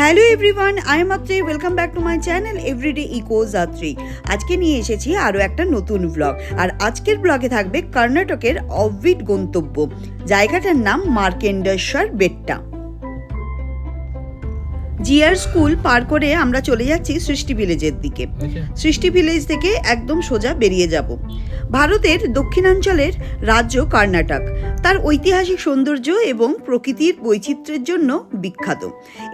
Hello everyone I am Atri welcome back to my channel everyday eco Jatri আজকে নিয়ে এসেছি আরও একটা নতুন ব্লগ আর আজকের ব্লগে থাকবে কর্ণাটকের অভিড গন্তব্য। জায়গাটার নাম মার্কেন্ডেশ্বর বেট্টা। জিআর স্কুল পার করে আমরা চলে যাচ্ছি সৃষ্টি ভিলেজের দিকে। সৃষ্টি ভিলেজ থেকে একদম সোজা বেরিয়ে যাব। ভারতের দক্ষিণাঞ্চলের রাজ্য কর্ণাটক। তার ঐতিহাসিক সৌন্দর্য এবং প্রকৃতির বৈচিত্র্যের জন্য বিখ্যাত।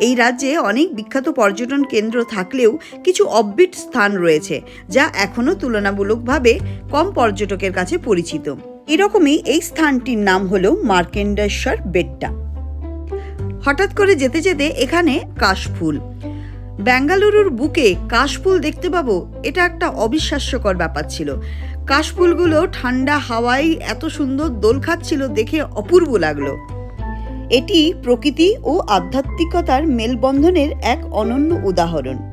এই রাজ্যে অনেক বিখ্যাত পর্যটন কেন্দ্র থাকলেও কিছু অববিট স্থান রয়েছে যা এখনও তুলনামূলকভাবে কম পর্যটকের কাছে পরিচিত। এরকমই এই স্থানটির নাম হলো মার্কেন্ডেশ্বর বেট্টা। হঠাৎ করে যেতে যেতে এখানে কাশফুল। ব্যাঙ্গালুরুর বুকে কাশফুল দেখতে পাবো, এটা একটা অবিশ্বাস্যকর ব্যাপার ছিল। কাশফুলগুলো ঠান্ডা হাওয়ায় এত সুন্দর দোল খাচ্ছিল দেখে অপূর্ব লাগল। এটি প্রকৃতি ও আধ্যাত্মিকতার মেলবন্ধনের এক অনন্য উদাহরণ।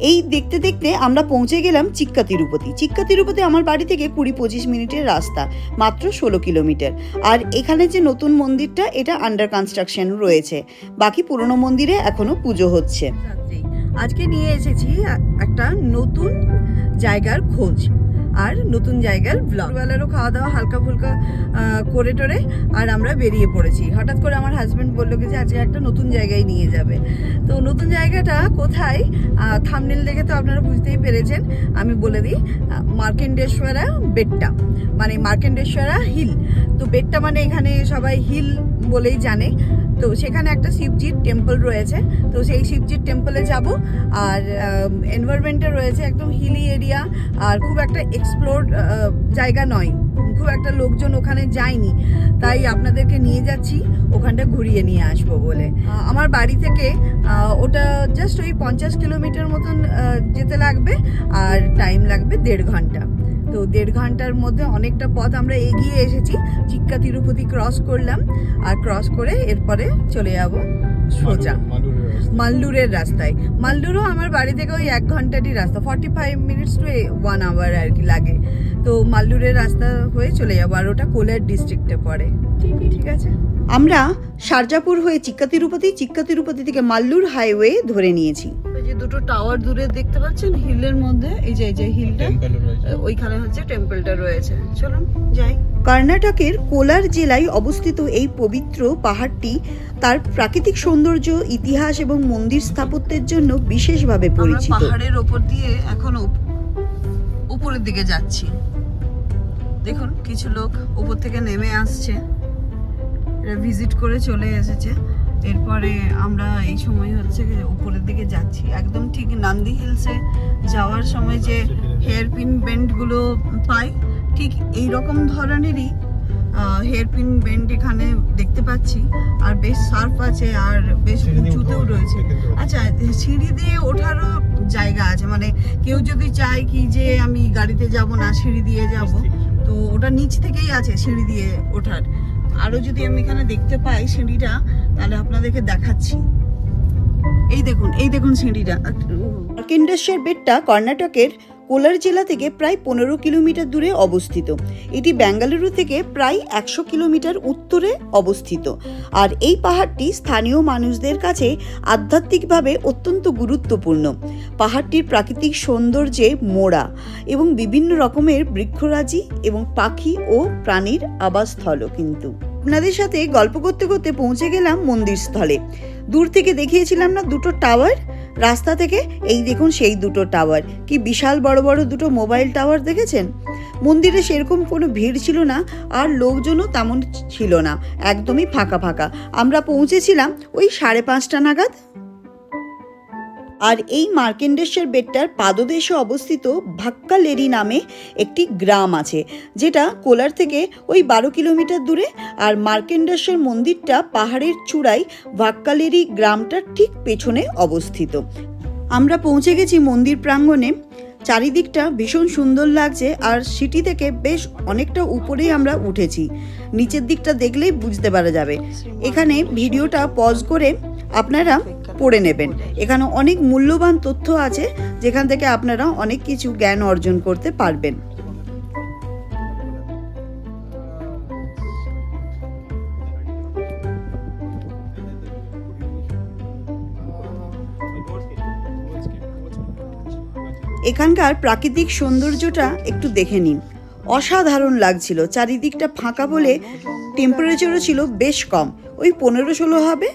এই দেখতে দেখতে আমরা পৌঁছে গেলাম চিক্কা তিরুপতি চিক্কা তিরুপতি আমার বাড়ি থেকে কুড়ি পঁচিশ মিনিটের রাস্তা, মাত্র ষোলো কিলোমিটার। আর এখানে যে নতুন মন্দিরটা, এটা আন্ডার কনস্ট্রাকশন রয়েছে। বাকি পুরনো মন্দিরে এখনও পুজো হচ্ছে। আজকে নিয়ে এসেছি একটা নতুন জায়গার খোঁজ। আর নতুন জায়গার ব্লগ বেলারও খাওয়া দাওয়া হালকা ফুলকা করে টোরে আর আমরা বেরিয়ে পড়েছি। হঠাৎ করে আমার হাজব্যান্ড বলল যে আজকে একটা নতুন জায়গায় নিয়ে যাবে। তো নতুন জায়গাটা কোথায়? থামনেল দেখে তো আপনারা বুঝতেই পেরেছেন। আমি বলে দিই মার্কেন্ডেশ্বরা বেট্টা মানে মার্কেন্ডেশ্বরা হিল তো বেট্টা মানে এখানে সবাই হিল বলেই জানে। তো সেখানে একটা শিবজির টেম্পল রয়েছে। তো সেই শিবজির টেম্পলে যাব। আর এনভায়রনমেন্টে রয়েছে একদম হিলি এরিয়া আর খুব একটা এক্সপ্লোর জায়গা নয়। খুব একটা লোকজন ওখানে যায়নি। তাই আপনাদেরকে নিয়ে যাচ্ছি। ওখানটা ঘুরিয়ে নিয়ে আসব বলে। আমার বাড়ি থেকে ওটা জাস্ট ওই পঞ্চাশ কিলোমিটার মতন যেতে লাগবে। আর টাইম লাগবে দেড় ঘণ্টা। তো দেড় ঘণ্টার মধ্যে অনেকটা পথ আমরা এগিয়ে এসেছি। চিক্কা তিরুপতি ক্রস করলাম আর ক্রস করে এরপরে চলে যাব সোজা। মাল্লুরের রাস্তায়। মাল্লুরও আমার বাড়ি থেকে ওই এক ঘন্টাটি রাস্তা। Forty five minutes to one hour আর কি লাগে। তো মাল্লুরের রাস্তা হয়ে চলে যাব আর ওটা কোলার ডিস্ট্রিক্টে পড়ে। ঠিক আছে? আমরা সারজাপুর হয়ে চিক্কা তিরুপতি চিক্কা তিরুপতি থেকে মাল্লুর হাইওয়ে ধরে নিয়েছি। দুটো টাওয়ার দূরে দেখতে পাচ্ছেন? হিলের মধ্যে এই যে এই যে হিলটা ওইখানে হচ্ছে টেম্পলটা রয়েছে। চলুন যাই। কর্ণাটকের কোলার জেলায় অবস্থিত এই পবিত্র পাহাড়টি তার প্রাকৃতিক সৌন্দর্য ইতিহাস এবং মন্দির স্থাপত্যের জন্য বিশেষভাবে পরিচিত। পাহাড়ের ওপর দিয়ে এখন উপ- উপরের দিকে যাচ্ছি। দেখুন কিছু লোক উপর থেকে নেমে আসছে। ভিজিট করে চলে এসেছে। এরপরে আমরা এই সময় হচ্ছে উপরের দিকে যাচ্ছি। একদম ঠিক নান্দি হিলসে যাওয়ার সময় যে হেয়ার পিন বেন্ডগুলো পাই ঠিক এই রকম ধরনেরই হেয়ার পিন বেন্ড এখানে দেখতে পাচ্ছি। আর বেশ সার্ফ আছে আর বেশ উঁচুতেও রয়েছে। আচ্ছা সিঁড়ি দিয়ে ওঠারও জায়গা আছে। মানে কেউ যদি চায় কি যে আমি গাড়িতে যাব না সিঁড়ি দিয়ে যাব তো ওটা নিচ থেকেই আছে সিঁড়ি দিয়ে ওঠার। আরও যদি আমি এখানে দেখতে পাই সিঁড়িটা তাহলে আপনাদেরকে দেখাচ্ছি। এই দেখুন এই দেখুন সিঁড়িটা। মার্কেন্ডেশ্বর বেটটা কর্ণাটকের কোলার জেলা থেকে প্রায় পনেরো কিলোমিটার দূরে অবস্থিত। এটি বেঙ্গালুরু থেকে প্রায় একশো কিলোমিটার উত্তরে অবস্থিত। আর এই পাহাড়টি স্থানীয় মানুষদের কাছে আধ্যাত্মিকভাবে অত্যন্ত গুরুত্বপূর্ণ। পাহাড়টির প্রাকৃতিক সৌন্দর্যে মোড়া এবং বিভিন্ন রকমের বৃক্ষরাজি এবং পাখি ও প্রাণীর আবাসস্থলও কিন্তু। আপনাদের সাথে গল্প করতে করতে পৌঁছে গেলাম মন্দির স্থলে দূর থেকে দেখিয়েছিলাম না দুটো টাওয়ার? রাস্তা থেকে? এই দেখুন সেই দুটো টাওয়ার। কি বিশাল বড় বড় দুটো মোবাইল টাওয়ার দেখেছেন? মন্দিরে সেরকম কোনো ভিড় ছিল না, আর লোকজনও তেমন ছিল না। একদমই ফাঁকা ফাঁকা। আমরা পৌঁছেছিলাম ওই সাড়ে পাঁচটা নাগাদ। আর এই মার্কেন্ডেশ্বর বেটটার পাদদেশে অবস্থিত ভাক্কালেরি নামে একটি গ্রাম আছে, যেটা কোলার থেকে ওই বারো কিলোমিটার দূরে আর মার্কেন্ডেশ্বর মন্দিরটা পাহাড়ের চূড়ায় ভাক্কালেরি গ্রামটার ঠিক পেছনে অবস্থিত। আমরা পৌঁছে গেছি মন্দির প্রাঙ্গণে। চারিদিকটা ভীষণ সুন্দর লাগছে আর সিটি থেকে বেশ অনেকটা উপরেই আমরা উঠেছি। নিচের দিকটা দেখলেই বুঝতে পারা যাবে। এখানে ভিডিওটা পজ করে আপনারা পড়ে নেবেন। এখানে অনেক মূল্যবান তথ্য আছে, যেখান থেকে আপনারা অনেক কিছু জ্ঞান অর্জন করতে পারবেন। এখানকার প্রাকৃতিক সৌন্দর্যটা একটু দেখে নিন। অসাধারণ লাগছিল, চারিদিকটা ফাঁকা বলে টেম্পারেচারও ছিল বেশ কম। ওই পনেরো ষোলো হবে?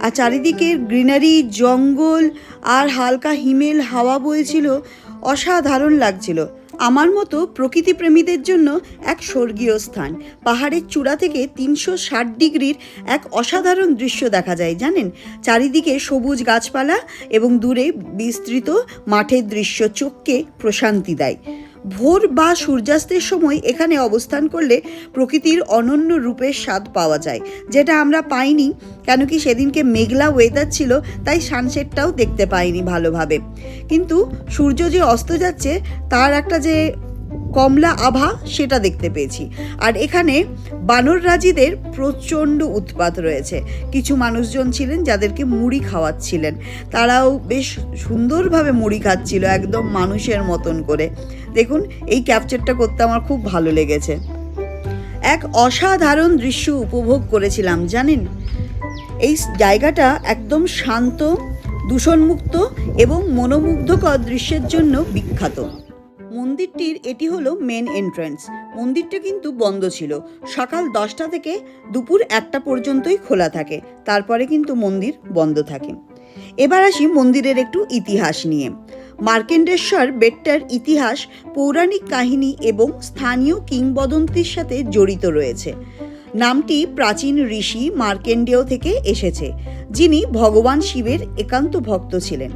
আর চারিদিকের গ্রিনারি, জঙ্গল আর হালকা হিমেল হাওয়া বইছিল, অসাধারণ লাগছিল। আমার মতো প্রকৃতি প্রেমীদের জন্য এক স্বর্গীয় স্থান। পাহাড়ের চূড়া থেকে তিনশো ষাট ডিগ্রির এক অসাধারণ দৃশ্য দেখা যায়, জানেন? চারিদিকে সবুজ গাছপালা এবং দূরে বিস্তৃত মাঠের দৃশ্য চোখকে প্রশান্তি দেয়। ভোর বা সূর্যাস্তের সময় এখানে অবস্থান করলে প্রকৃতির অনন্য রূপের স্বাদ পাওয়া যায়, যেটা আমরা পাইনি কেন কি সেদিনকে মেঘলা ওয়েদার ছিল, তাই সানসেটটাও দেখতে পাইনি ভালোভাবে। কিন্তু সূর্য যে অস্ত যাচ্ছে, তার একটা যে কমলা আভা সেটা দেখতে পেয়েছি। আর এখানে বানররাজিদের প্রচণ্ড উৎপাত রয়েছে। কিছু মানুষজন ছিলেন যাদেরকে মুড়ি খাওয়াচ্ছিলেন। তারাও বেশ সুন্দরভাবে মুড়ি খাচ্ছিল একদম মানুষের মতন করে। দেখুন, এই ক্যাপচারটা করতে আমার খুব ভালো লেগেছে। এক অসাধারণ দৃশ্য উপভোগ করেছিলাম, জানেন? এই জায়গাটা একদম শান্ত, দূষণমুক্ত এবং মনোমুগ্ধকর দৃশ্যের জন্য বিখ্যাত। মন্দিরটির, এটি হলো মেন এন্ট্রান্স মন্দিরটা কিন্তু বন্ধ ছিল। সকাল দশটা থেকে দুপুর একটা পর্যন্তই খোলা থাকে। তারপরে কিন্তু মন্দির বন্ধ থাকে। এবার আসি মন্দিরের একটু ইতিহাস নিয়ে। মার্কেন্ডেশ্বর বেটটার ইতিহাস, পৌরাণিক কাহিনী এবং স্থানীয় কিংবদন্তির সাথে জড়িত রয়েছে। নামটি প্রাচীন ঋষি মার্কেন্ডেয় থেকে এসেছে, যিনি ভগবান শিবের একান্ত ভক্ত ছিলেন।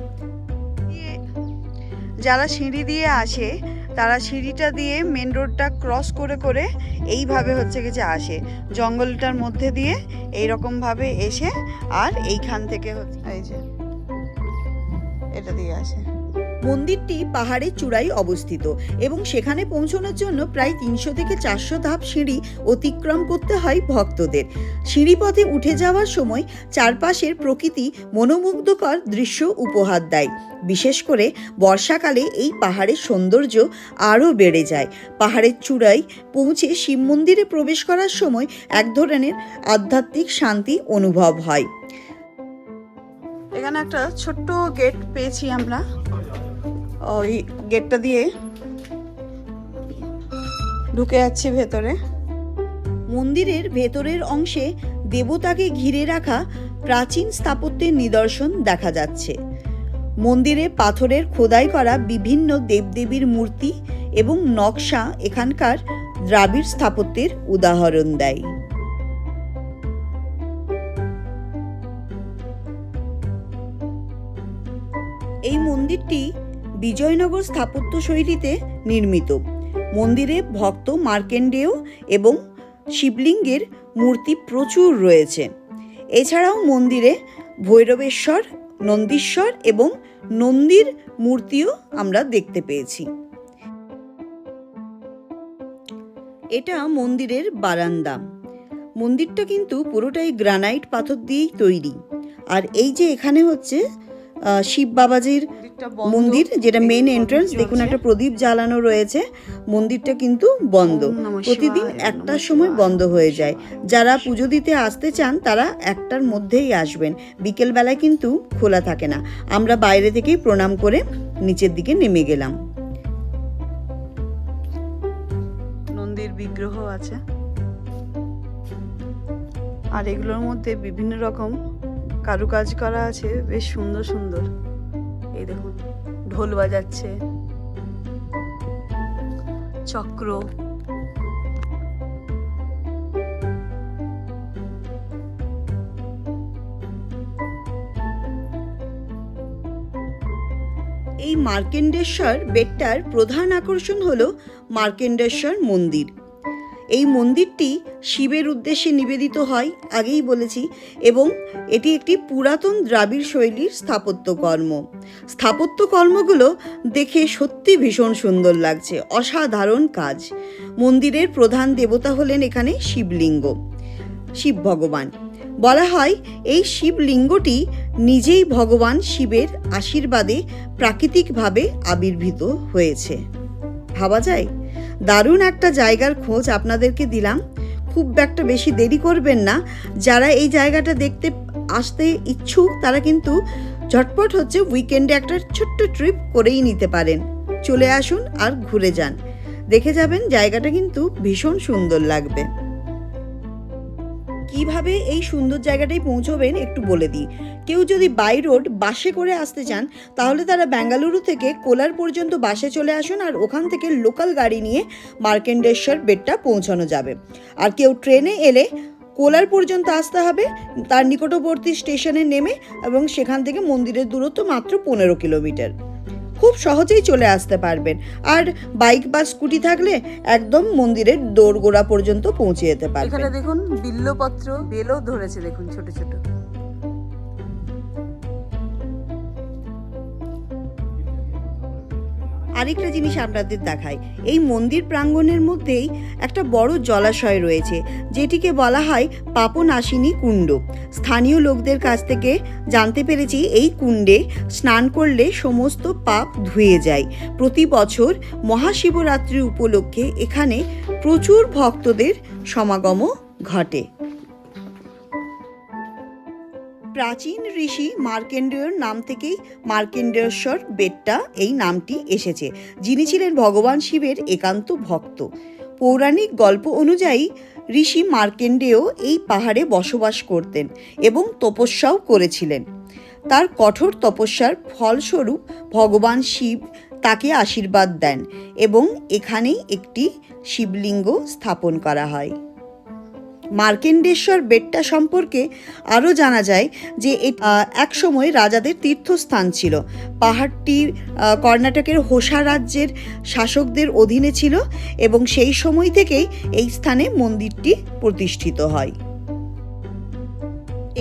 যারা সিঁড়ি দিয়ে আসে, তারা সিঁড়িটা দিয়ে মেন রোডটা ক্রস করে করে এইভাবে হচ্ছে গেছে আসে। জঙ্গলটার মধ্যে দিয়ে এই রকম ভাবে এসে আর এইখান থেকে এই যে এটা দিয়ে আসে। মন্দিরটি পাহাড়ের চূড়ায় অবস্থিত এবং সেখানে পৌঁছানোর জন্য প্রায় তিনশো থেকে চারশো ধাপ সিঁড়ি অতিক্রম করতে হয় ভক্তদের। সিঁড়িপথে উঠে যাওয়ার সময় চারপাশের প্রকৃতি মনোমুগ্ধকর দৃশ্য উপহার দেয়। বিশেষ করে বর্ষাকালে এই পাহাড়ের সৌন্দর্য আরও বেড়ে যায়। পাহাড়ের চূড়ায় পৌঁছে শিব মন্দিরে প্রবেশ করার সময় এক ধরনের আধ্যাত্মিক শান্তি অনুভব হয়। এখানে একটা ছোট্ট গেট পেয়েছি আমরা। ওই গেটটা দিয়ে ঢুকে যাচ্ছি ভেতরে। মন্দিরের ভেতরের অংশে দেবতাকে ঘিরে রাখা প্রাচীন স্থাপত্যের নিদর্শন দেখা যাচ্ছে। মন্দিরে পাথরের খোদাই করা বিভিন্ন দেবদেবীর মূর্তি এবং নকশা এখানকার দ্রাবিড় স্থাপত্যের উদাহরণ দেয়। এই মন্দিরটি বিজয়নগর স্থাপত্য শৈলীতে নির্মিত। মন্দিরে ভক্ত মার্কেন্ডেয় এবং শিবলিঙ্গের মূর্তি প্রচুর রয়েছে। এছাড়াও মন্দিরে ভৈরবেশ্বর, নন্দীশ্বর এবং নন্দীর মূর্তিও আমরা দেখতে পেয়েছি। এটা মন্দিরের বারান্দা। মন্দিরটা কিন্তু পুরোটাই গ্রানাইট পাথর দিয়েই তৈরি। আর এই যে এখানে হচ্ছে শিব বাবাজির মন্দির যেটা মেন এন্ট্রান্স দেখুন একটা প্রদীপ জ্বালানো রয়েছে। মন্দিরটা কিন্তু বন্ধ। প্রতিদিন একটার সময় বন্ধ হয়ে যায়। যারা পুজো দিতে আসতে চান তারা একটার মধ্যেই আসবেন। বিকেল বেলায় কিন্তু খোলা থাকে না। আমরা বাইরে থেকেই প্রণাম করে নিচের দিকে নেমে গেলাম। নন্দীর বিগ্রহ আছে। আর এগুলোর মধ্যে বিভিন্ন রকম কারুকাজ করা আছে, বেশ সুন্দর সুন্দর। এই দেখুন, ঢোল বাজাচ্ছে, চক্র। এই মার্কেন্ডেশ্বর বেটটার প্রধান আকর্ষণ হল মার্কেন্ডেশ্বর মন্দির। এই মন্দিরটি শিবের উদ্দেশ্যে নিবেদিত হয়, আগেই বলেছি, এবং এটি একটি পুরাতন দ্রাবিড় শৈলীর স্থাপত্যকর্ম স্থাপত্যকর্মগুলো দেখে সত্যি ভীষণ সুন্দর লাগছে, অসাধারণ কাজ। মন্দিরের প্রধান দেবতা হলেন এখানে শিবলিঙ্গ, শিব ভগবান। বলা হয়, এই শিবলিঙ্গটি নিজেই ভগবান শিবের আশীর্বাদে প্রাকৃতিকভাবে আবির্ভূত হয়েছে। ভাবা যায়? দারুণ একটা জায়গার খোঁজ আপনাদেরকে দিলাম। খুব একটা বেশি দেরি করবেন না। যারা এই জায়গাটা দেখতে আসতে ইচ্ছুক, তারা কিন্তু ঝটপট হচ্ছে উইকেন্ডে একটা ছোট্ট ট্রিপ করেই নিতে পারেন। চলে আসুন আর ঘুরে যান। দেখে যাবেন জায়গাটা কিন্তু ভীষণ সুন্দর লাগবে। কীভাবে এই সুন্দর জায়গাটায় পৌঁছবেন একটু বলে দিই। কেউ যদি বাই রোড বাসে করে আসতে চান, তাহলে তারা বেঙ্গালুরু থেকে কোলার পর্যন্ত বাসে চলে আসুন আর ওখান থেকে লোকাল গাড়ি নিয়ে মার্কেন্ডেশ্বর বেডটা পৌঁছানো যাবে। আর কেউ ট্রেনে এলে কোলার পর্যন্ত আসতে হবে, তার নিকটবর্তী স্টেশনে নেমে এবং সেখান থেকে মন্দিরের দূরত্ব মাত্র পনেরো কিলোমিটার। খুব সহজেই চলে আসতে পারবেন। আর বাইক বা স্কুটি থাকলে একদম মন্দিরের দোরগোড়া পর্যন্ত পৌঁছে যেতে পারবেন। এখানে দেখুন বিল্লপত্র, বেলও ধরেছে, দেখুন ছোট ছোট। আরেকটা জিনিস আপনাদের দেখায় এই মন্দির প্রাঙ্গণের মধ্যেই একটা বড় জলাশয় রয়েছে, যেটিকে বলা হয় পাপনাশিনী কুণ্ড। স্থানীয় লোকদের কাছ থেকে জানতে পেরেছি এই কুণ্ডে স্নান করলে সমস্ত পাপ ধুয়ে যায়। প্রতি বছর মহাশিবরাত্রি উপলক্ষে এখানে প্রচুর ভক্তদের সমাগমও ঘটে। প্রাচীন ঋষি মার্কেন্ডেয়র নাম থেকেই মার্কেন্ডেশ্বর বেটটা এই নামটি এসেছে, যিনি ছিলেন ভগবান শিবের একান্ত ভক্ত। পৌরাণিক গল্প অনুযায়ী ঋষি মার্কেন্ডেয় এই পাহাড়ে বসবাস করতেন এবং তপস্যাও করেছিলেন। তার কঠোর তপস্যার ফলস্বরূপ ভগবান শিব তাকে আশীর্বাদ দেন এবং এখানেই একটি শিবলিঙ্গ স্থাপন করা হয়। মার্কেন্ডেশ্বর বেটটা সম্পর্কে আরও জানা যায় যে এক সময় রাজাদের তীর্থস্থান ছিল। পাহাড়টি কর্ণাটকের হোসা রাজ্যের শাসকদের অধীনে ছিল এবং সেই সময় থেকেই এই স্থানে মন্দিরটি প্রতিষ্ঠিত হয়।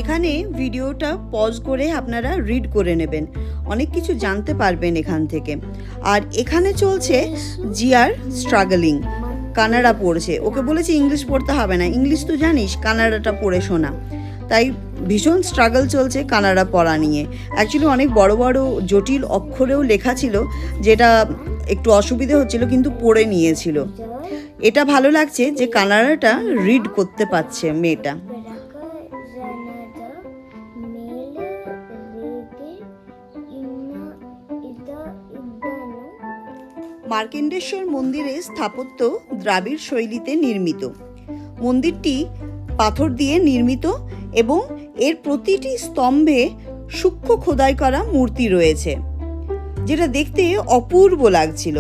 এখানে ভিডিওটা পজ করে আপনারা রিড করে নেবেন। অনেক কিছু জানতে পারবেন এখান থেকে। আর এখানে চলছে জিয়ার স্ট্রাগলিং কানাডা পড়ছে। ওকে বলেছি ইংলিশ পড়তে হবে না। ইংলিশ তো জানিস, কানাডাটা পড়ে শোনা। তাই ভীষণ স্ট্রাগল চলছে কানাডা পড়া নিয়ে। অ্যাকচুয়ালি অনেক বড় বড় জটিল অক্ষরেও লেখা ছিল, যেটা একটু অসুবিধে হচ্ছিল, কিন্তু পড়ে নিয়েছিল। এটা ভালো লাগছে যে কানাডাটা রিড করতে পারছে মেয়েটা। মার্কেন্ডেশ্বর মন্দিরের স্থাপত্য দ্রাবিড় শৈলীতে নির্মিত। মন্দিরটি পাথর দিয়ে নির্মিত এবং এর প্রতিটি স্তম্ভে সূক্ষ্ম খোদাই করা মূর্তি রয়েছে, যেটা দেখতে অপূর্ব লাগছিল।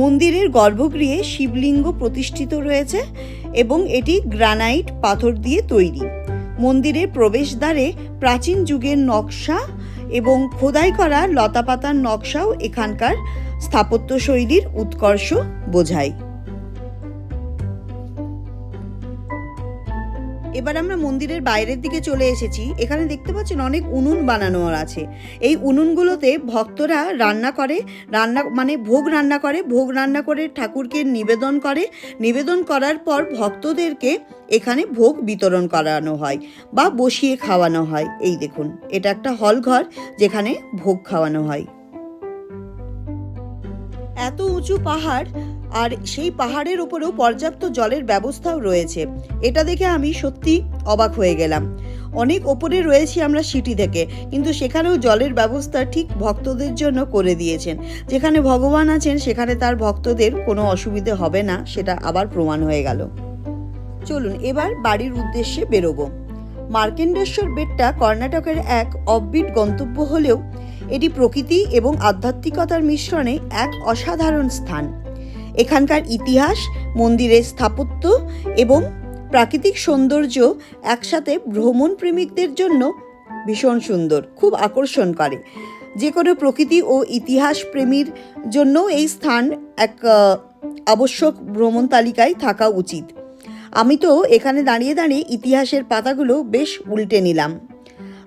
মন্দিরের গর্ভগৃহে শিবলিঙ্গ প্রতিষ্ঠিত রয়েছে এবং এটি গ্রানাইট পাথর দিয়ে তৈরি। মন্দিরের প্রবেশদ্বারে প্রাচীন যুগের নকশা এবং খোদাই করা লতাপাতার নকশাও এখানকার স্থাপত্য শৈলীর উৎকর্ষ বোঝায়। এবার আমরা মন্দিরের বাইরের দিকে চলে এসেছি। এখানে দেখতে পাচ্ছেন অনেক উনুন বানানো আছে। এই উনুনগুলোতে ভক্তরা রান্না করে, রান্না মানে ভোগ রান্না করে, ভোগ রান্না করে ঠাকুরকে নিবেদন করে। নিবেদন করার পর ভক্তদেরকে এখানে ভোগ বিতরণ করানো হয় বা বসিয়ে খাওয়ানো হয়। এই দেখুন, এটা একটা হল ঘর যেখানে ভোগ খাওয়ানো হয়। এত উঁচু পাহাড় আর সেই পাহাড়ের উপরেও পর্যাপ্ত জলের ব্যবস্থাও রয়েছে। এটা দেখে আমি সত্যি অবাক হয়ে গেলাম। অনেক ওপরে রয়েছি আমরা সিটি থেকে, কিন্তু সেখানেও জলের ব্যবস্থা ঠিক ভক্তদের জন্য করে দিয়েছেন। যেখানে ভগবান আছেন, সেখানে তার ভক্তদের কোনো অসুবিধে হবে না, সেটা আবার প্রমাণ হয়ে গেল। চলুন, এবার বাড়ির উদ্দেশ্যে বেরোবো। মার্কেন্ডেশ্বর বেটটা কর্ণাটকের এক অফবিট গন্তব্য হলেও এটি প্রকৃতি এবং আধ্যাত্মিকতার মিশ্রণে এক অসাধারণ স্থান। এখানকার ইতিহাস, মন্দিরের স্থাপত্য এবং প্রাকৃতিক সৌন্দর্য একসাথে ভ্রমণ প্রেমিকদের জন্য ভীষণ সুন্দর, খুব আকর্ষণ করে। যে কোনো প্রকৃতি ও ইতিহাস প্রেমীর জন্য এই স্থান এক আবশ্যক ভ্রমণ তালিকায় থাকা উচিত। আমি তো এখানে দাঁড়িয়ে দাঁড়িয়ে ইতিহাসের পাতাগুলো বেশ উল্টে নিলাম।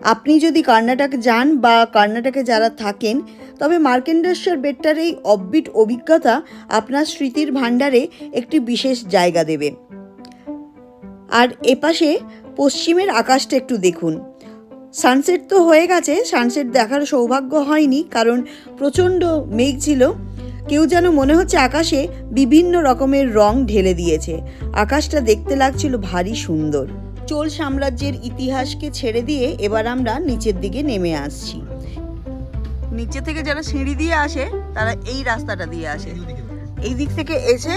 আপনি যদি কর্ণাটক যান বা কর্ণাটকে যারা থাকেন, তবে মার্কেন্ডেশ্বর বেটটার এই অব্বিট অভিজ্ঞতা আপনার স্মৃতির ভাণ্ডারে একটি বিশেষ জায়গা দেবে। আর এপাশে পশ্চিমের আকাশটা একটু দেখুন। সানসেট তো হয়ে গেছে সানসেট দেখার সৌভাগ্য হয়নি, কারণ প্রচণ্ড মেঘ ছিল। কেউ যেন মনে হচ্ছে আকাশে বিভিন্ন রকমের রং ঢেলে দিয়েছে। আকাশটা দেখতে লাগছিল ভারী সুন্দর। চোল সাম্রাজ্যের ইতিহাসকে ছেড়ে দিয়ে এবার আমরা নিচের দিকে নেমে আসছি। নিচে থেকে যারা সিঁড়ি দিয়ে আসে, তারা এই রাস্তাটা দিয়ে আসে। এই দিক থেকে এসে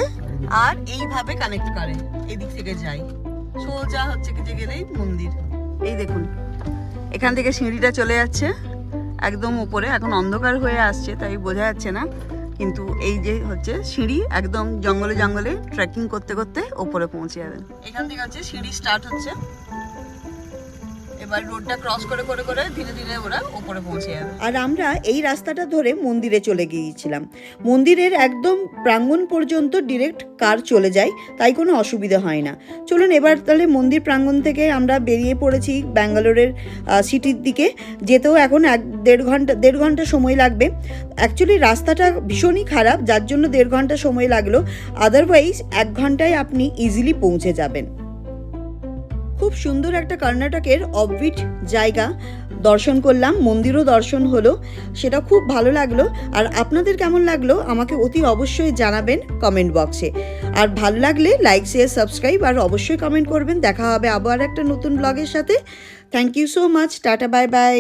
আর এইভাবে কানেক্ট করে। এই দিক থেকে যাই। সোজা হচ্ছে কি গেলেই মন্দির। এই দেখুন, এখান থেকে সিঁড়িটা চলে যাচ্ছে। একদম উপরে, এখন অন্ধকার হয়ে আসছে, তাই বোঝা যাচ্ছে না। কিন্তু এই যে হচ্ছে সিঁড়ি একদম জঙ্গলে জঙ্গলে ট্রেকিং করতে করতে ওপরে পৌঁছে যাবেন এখান থেকে হচ্ছে সিঁড়ি স্টার্ট হচ্ছে। এবার রোডটা ক্রস করে করে করে ধীরে ধীরে ওরা পৌঁছে যাবে। আর আমরা এই রাস্তাটা ধরে মন্দিরে চলে গিয়েছিলাম। মন্দিরের একদম প্রাঙ্গণ পর্যন্ত ডিরেক্ট কার চলে যায়, তাই কোনো অসুবিধা হয় না। চলুন এবার তাহলে মন্দির প্রাঙ্গণ থেকে আমরা বেরিয়ে পড়েছি ব্যাঙ্গালোরের সিটির দিকে। যেতেও এখন এক দেড় ঘণ্টা দেড় ঘণ্টা সময় লাগবে। অ্যাকচুয়ালি রাস্তাটা ভীষণই খারাপ, যার জন্য দেড় ঘণ্টা সময় লাগল। আদারওয়াইজ এক ঘন্টায় আপনি ইজিলি পৌঁছে যাবেন। খুব সুন্দর একটা কর্ণাটকের অববিট জায়গা। দর্শন করলাম, মন্দিরও দর্শন হলো, সেটা খুব ভালো লাগল। আর আপনাদের কেমন লাগল আমাকে অতি অবশ্যই জানাবেন কমেন্ট বক্সে আর ভালো লাগলে লাইক শেয়ার সাবস্ক্রাইব আর অবশ্যই কমেন্ট করবেন। দেখা হবে আবার একটা নতুন ব্লগের সাথে। Thank you so much tata bye bye